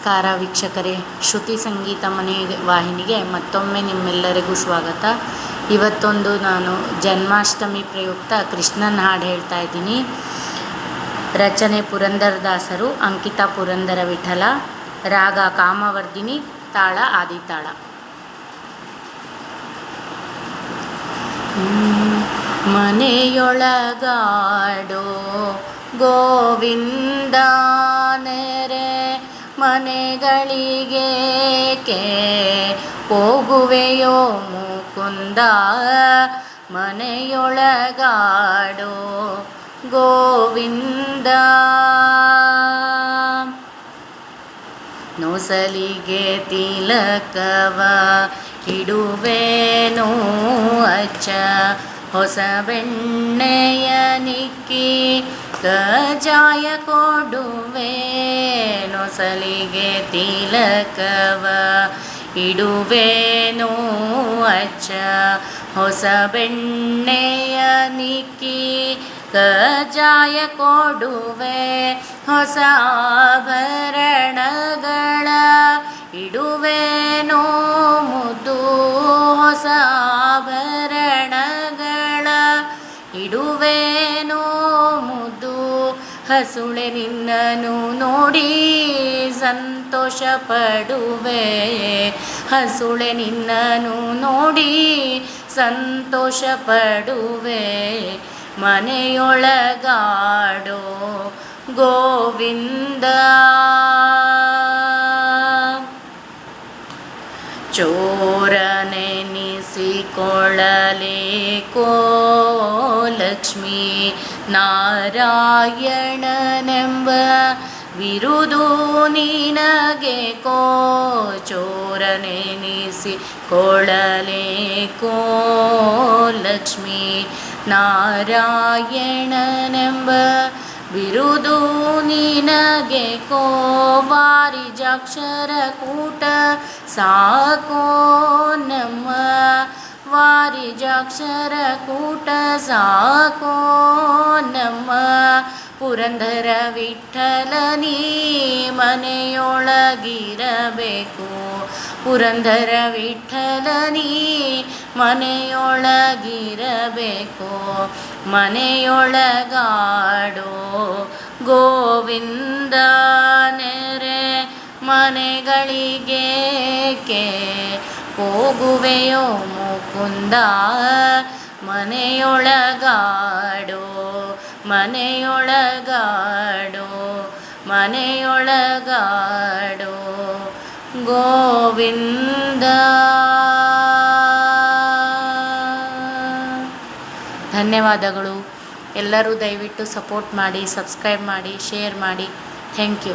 ನಮಸ್ಕಾರ ವೀಕ್ಷಕರೇ. ಶ್ರುತಿ ಸಂಗೀತ ಮನೆ ವಾಹಿನಿಗೆ ಮತ್ತೊಮ್ಮೆ ನಿಮ್ಮೆಲ್ಲರಿಗೂ ಸ್ವಾಗತ. ಇವತ್ತೊಂದು ನಾನು ಜನ್ಮಾಷ್ಟಮಿ ಪ್ರಯುಕ್ತ ಕೃಷ್ಣನ ಹಾಡು ಹೇಳ್ತಾ ಇದ್ದೀನಿ. ರಚನೆ ಪುರಂದರದಾಸರು ಅಂಕಿತಾ ಪುರಂದರ ವಿಠಲ, ರಾಗ ಕಾಮವರ್ಧಿನಿ ತಾಳ ಆದಿತಾಳ. ಮನೆಯೊಳಗಾಡೋ ಗೋವಿಂದಾನೇ ಮನೆಗಳಿಗೇಕೆ ಹೋಗುವೆಯೋ ಮುಕುಂದ? ಮನೆಯೊಳಗಾಡೋ ಗೋವಿಂದ. ನೊಸಲಿಗೆ ತಿಲಕವ ಕಿಡುವೇನು ಅಚ್ಚ ಹೊಸ ಬೆಣ್ಣೆಯ ನಿಕ್ಕಿ ಕಜಾಯ ಕೊಡುವೆ ನೊಸಲಿಗೆ ತಿಲಕವ. ಇಡುವೇನೋ ಅಚ್ಚ ಹೊಸ ಬೆಣ್ಣೆಯ ನಿಕ್ಕಿ ಕಜಾಯ ಕೊಡುವೆ. ಹೊಸ ಆಭರಣಗಳ ಇಡುವೇನೋ ಮುದ್ದು. ಹೊಸ ಆಭರಣಗಳ ಇಡುವೇನೋ ಹಸುಳೆ ನಿನ್ನನು ನೋಡಿ ಸಂತೋಷ ಪಡುವೆ ಹಸುಳೆ ನಿನ್ನನು ನೋಡಿ ಸಂತೋಷ ಪಡುವೆ ಮನೆಯೊಳಗಾಡೋ ಗೋವಿಂದ. ಚೋರನೆನಿಸಿಕೊಳ್ಳಲೇಕೋ ಲಕ್ಷ್ಮೀ. ನಾರಾಯಣನೆಂಬ ಬಿರುದು ನಿನಗೆ ಕೋ ಚೋರನೆನಿಸಿ ಕೊಳಲೇಕೋ ಲಕ್ಷ್ಮೀ. ನಾರಾಯಣನೆಂಬ ಬಿರುದು ನಿನಗೆ ಕೋ ವಾರಿಜಾಕ್ಷರ ಕೂಟ ಸಾಕೋ ನಮ್ಮ ವಾರಿಜಾಕ್ಷರ ಕೂಟ ಸಾಕೋ ನಮ್ಮ ಪುರಂದರ ವಿಠಲ ನೀ ಮನೆಯೊಳಗಿರಬೇಕು. ಪುರಂದರ ವಿಠಲ ನೀ ಮನೆಯೊಳಗಿರಬೇಕು. ಮನೆಯೊಳಗಾಡೋ ಗೋವಿಂದ ನೆರೆ ಮನೆಗಳಿಗೇಕೆ? ಹೋಗುವೆಯೋ ಮುಕುಂದ? ಮನೆಯೊಳಗಾಡೋ ಮನೆಯೊಳಗಾಡೋ ಮನೆಯೊಳಗಾಡೋ. ಗೋವಿಂದ. ಧನ್ಯವಾದಗಳು. ಎಲ್ಲರೂ ದಯವಿಟ್ಟು ಸಪೋರ್ಟ್ ಮಾಡಿ, ಸಬ್ಸ್ಕ್ರೈಬ್ ಮಾಡಿ, ಶೇರ್ ಮಾಡಿ. Thank you.